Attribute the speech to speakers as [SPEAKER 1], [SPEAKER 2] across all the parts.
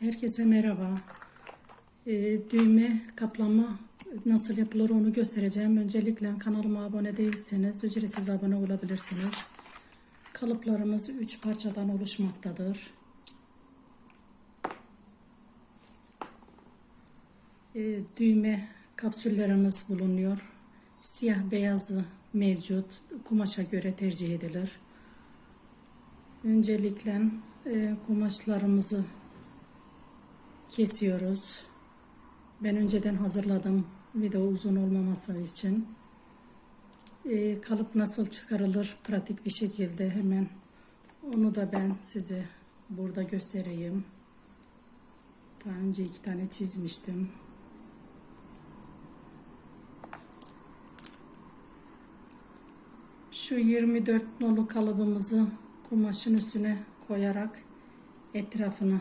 [SPEAKER 1] Herkese merhaba. Ee, düğme kaplama nasıl yapılır onu göstereceğim. Öncelikle kanalıma abone değilseniz ücretsiz abone olabilirsiniz. Kalıplarımız 3 parçadan oluşmaktadır. Ee, düğme kapsüllerimiz bulunuyor. Siyah beyazı mevcut. Kumaşa göre tercih edilir. Öncelikle e, kumaşlarımızı kesiyoruz. Ben önceden hazırladım video uzun olmaması için. E, kalıp nasıl çıkarılır pratik bir şekilde hemen onu da ben size burada göstereyim. Daha önce iki tane çizmiştim. Şu 24 nolu kalıbımızı kumaşın üstüne koyarak etrafını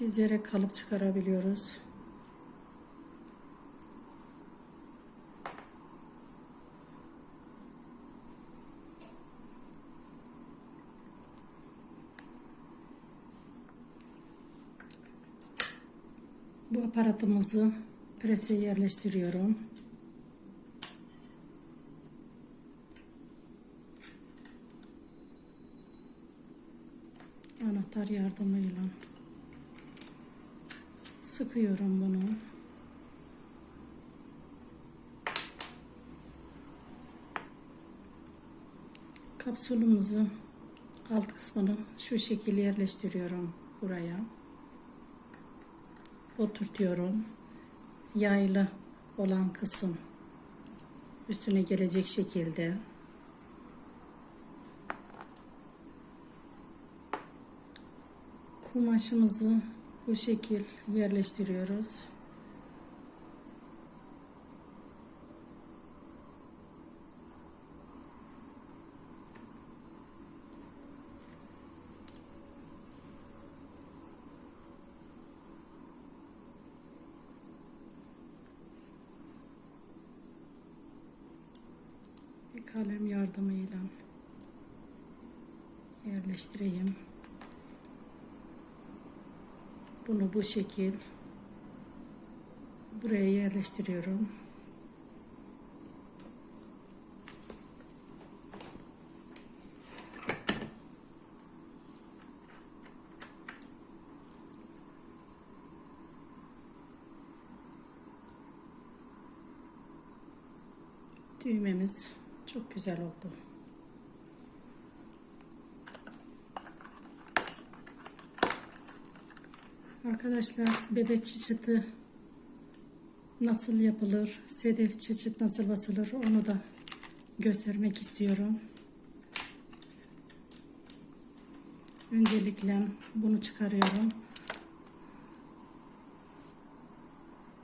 [SPEAKER 1] çizerek kalıp çıkarabiliyoruz. Bu aparatımızı prese yerleştiriyorum. Anahtar yardımıyla sıkıyorum bunu. Kapsülümüzü alt kısmını şu şekilde yerleştiriyorum buraya. Oturtuyorum. Yaylı olan kısım üstüne gelecek şekilde kumaşımızı bu şekil yerleştiriyoruz. Bir kalem yardımıyla yerleştireyim. Bunu bu şekil buraya yerleştiriyorum. Düğmemiz çok güzel oldu. Arkadaşlar bebek çıçıtı nasıl yapılır, sedef çıçıt nasıl basılır onu da göstermek istiyorum. Öncelikle bunu çıkarıyorum.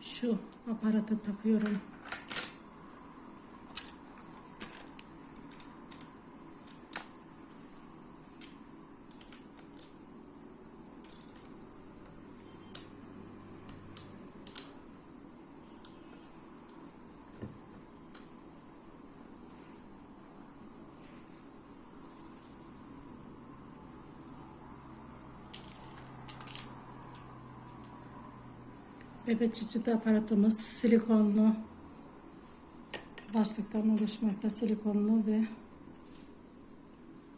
[SPEAKER 1] Şu aparatı takıyorum. Bebek çıçıtı aparatımız silikonlu başlıktan oluşmakta silikonlu ve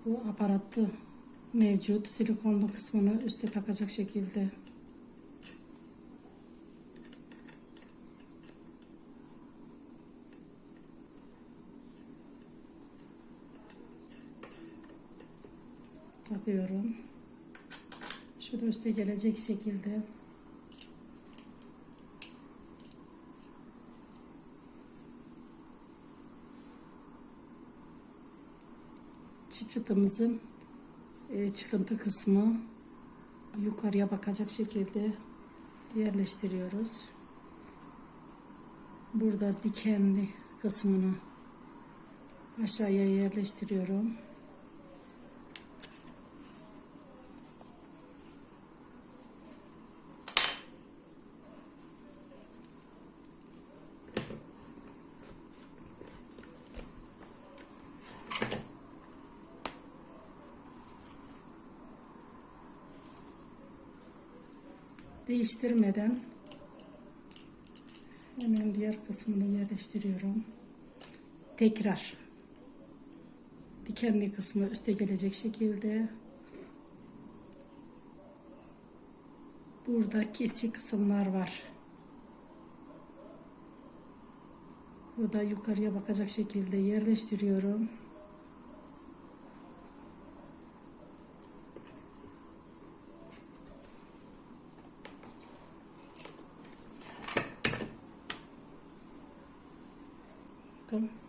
[SPEAKER 1] bu aparatı mevcut. Silikonlu kısmını üste takacak şekilde. Takıyorum. Şu da üste gelecek şekilde çıtımızın e, çıkıntı kısmı yukarıya bakacak şekilde yerleştiriyoruz. Burada dikenli kısmını aşağıya yerleştiriyorum. Değiştirmeden hemen diğer kısmını yerleştiriyorum. Tekrar dikenli kısmı üste gelecek şekilde burada kesik kısımlar var. Bu da yukarıya bakacak şekilde yerleştiriyorum. welcome.